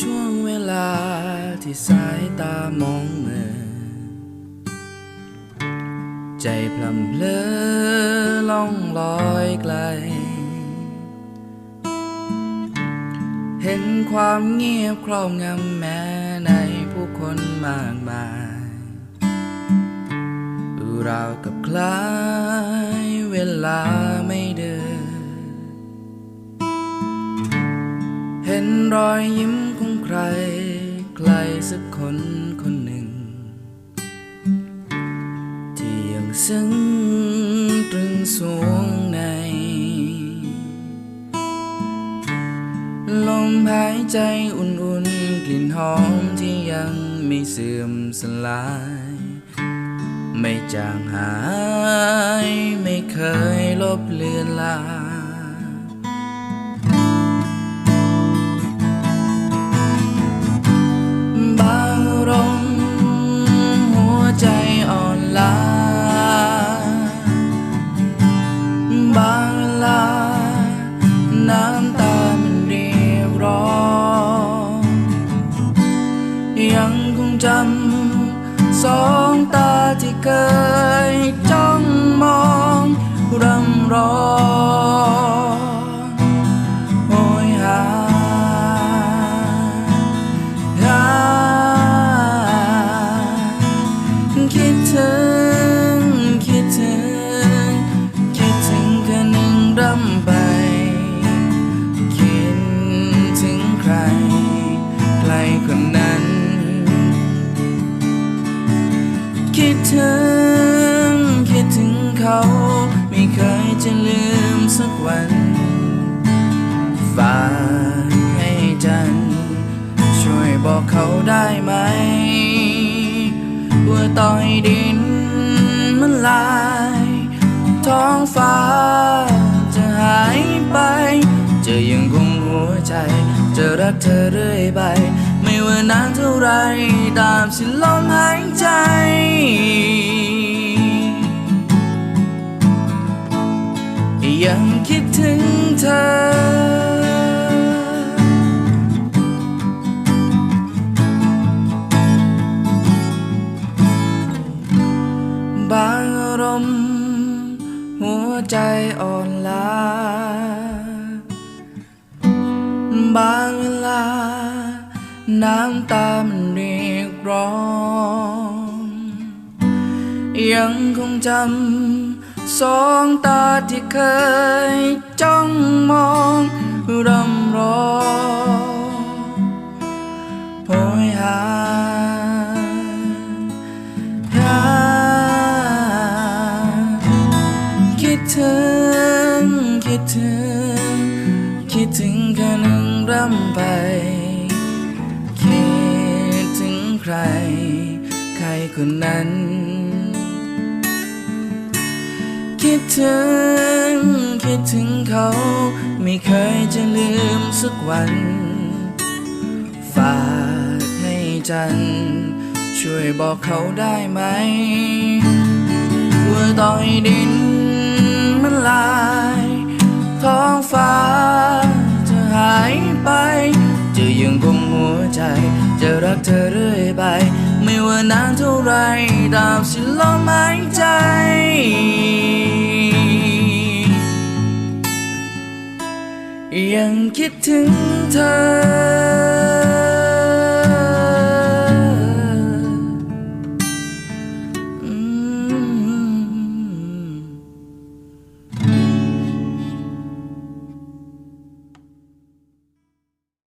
ช่วงเวลาที่สายตามองเหมือใจพลัำเพลอล่องลอยไกล เห็นความเงียบครอบงำแม้ในผู้คนมากมายราวกับคล้ายเวลาไม่เดิน เห็นรอยยิ้ม รใครสักคนคนหนึ่ง ที่ยังซึ้งตรึงสวงใน ลมหายใจอุ่นๆ กลิ่นหอมที่ยังไม่เสื่อมสลาย ไม่จางหาย ไม่เคยลบเลือนลาำสองตาที่เคยจ้องมองรำร้องโหยหาหาคิดถึง คิดถึง คิดถึงแค่หนึ่งรำไป คิดถึงใครใครคนนั้น จะลืมสักวัน ฝากให้จัน ช่วยบอกเขาได้ไหม ว่าต่อยดินมันลาย ท้องฟ้าจะหายไป จะยังคงหัวใจ จะรักเธอเรื่อยไป ไม่ว่านานเท่าไรตามสิลมหายใจ ยังคิดถึงเธอ บางอารมณ์หัวใจอ่อนล้า บางเวลา น้ำตามันเรียกร้อง ยังคงจำ สองตาที่เคยจ้องมองรำร้องโหยหาหาคิดถึง คิดถึง คิดถึงแค่หนึ่งรำไป คิดถึงใคร ใครคนนั้น ถึง คิดถึงเขา ไม่เคยจะลืมสักวัน ฝากให้จัน ช่วยบอกเขาได้ไหม ว่าต่อยดินมันลาย ท้องฟ้าจะหายไป จะยังคงหัวใจ จะรักเธอเรื่อยไป ไม่ว่านานเท่าไรตามสิ้นลมหายใจ ยังคิดถึงเธอ